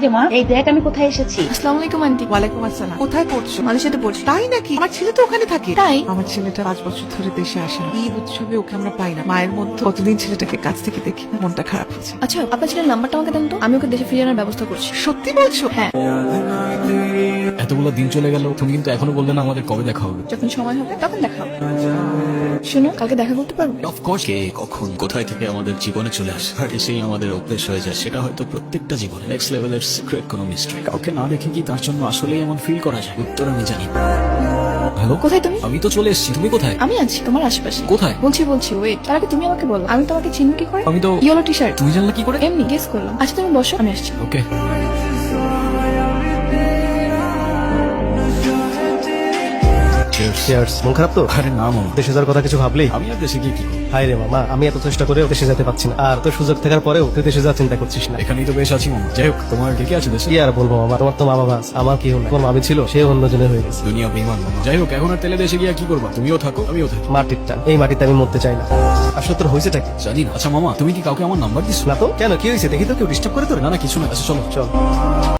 কিরে মা এই দেখ আমি কোথায় এসেছি। আসসালামু আলাইকুম আন্টি। ওয়ালাইকুম আসসালাম। কোথায় পড়ছো? মালয়েশিয়াতে পড়ছি। তাই নাকি? আমার ছেলে তো ওখানে থাকে। তাই? আমার ছেলেটা পাঁচ বছর ধরে দেশে আসে না। ঈদ উৎসবে ওকে আমরা পাই না। মায়ের মধ্যে কতদিন ছেলেটাকে কাছ থেকে দেখি মনটা খারাপ হয়েছে। আচ্ছা আপনার ছেলের নাম্বারটা আমাকে দেন তো। আমি ওকে দেশে ফিরিয়ে আনার ব্যবস্থা করছি। সত্যি বলছো? হ্যাঁ। এতগুলো দিন চলে গেল তুমি কিন্তু এখনও বললে না আমাদের কবে দেখা হবে। যখন সময় হবে তখন দেখা হবে। শুনো কালকে দেখা করতে পারব? অফকোর্স কে কখন কোথায় থেকে আমাদের জীবনে চলে আসে আর এসেই আমাদের অভ্যেস হয়ে যায় সেটা হয়তো প্রত্যেকটা জীবনে নেক্সট লেভেলের সিক্রেট কোনো মিস্ট্রি কাউকে না দেখে কি তার জন্য আসলেই এমন ফিল করা যায়? উত্তর আমি জানি হ্যালো কোথায় তুমি? আমি তো চলে এসেছি তুমি কোথায়? আমি আছি তোমার আশেপাশে। কোথায়? বলছি বলছি ওয়েট তার আগে তুমি আমাকে বলো আমি তোমাকে চিনি কি করে? আমি তো ইয়েলো টি শার্ট তুমি জানলে কি করে? এমনি গেস করলাম। আচ্ছা তুমি বসো আমি আসছি। ওকে মন খারাপ তো? আরে না মামা। দেশে যাওয়ার কথা কিছু ভাবলি? আমি আর দেশে গিয়ে কি করব? হাই রে মামা আমি এত চেষ্টা করেও দেশে যেতে পারছি না। আর তোর সুযোগ থাকার পরেও তুই দেশে যাওয়ার চিন্তা করছিস না। এখানেই তো বেশ আছি মামা। যাই হোক তোমার কে কে আছে দেশে? কি আর বলব মামা তোমার তো মা বাবা আছে, আমার কেউ না তোমার মামি ছিল সেও অন্যজনের হয়ে গেছে। দুনিয়া বেমান মামা। যাই হোক এখন আর তেলে দেশে গিয়ে কি করবা? তুমিও থাকো আমিও থাকি। মাটির টান এই মাটিতে আমি মরতে চাই না। আসলে তোর হয়েছেটা কি? জানি না। আচ্ছা মামা তুমি কি কাউকে আমার নাম্বার দিছো? না তো। কেন? কি হয়েছে? দেখি তো কেউ ডিস্টার্ব করে তোর। না না কিছু না। আচ্ছা চলো। চল।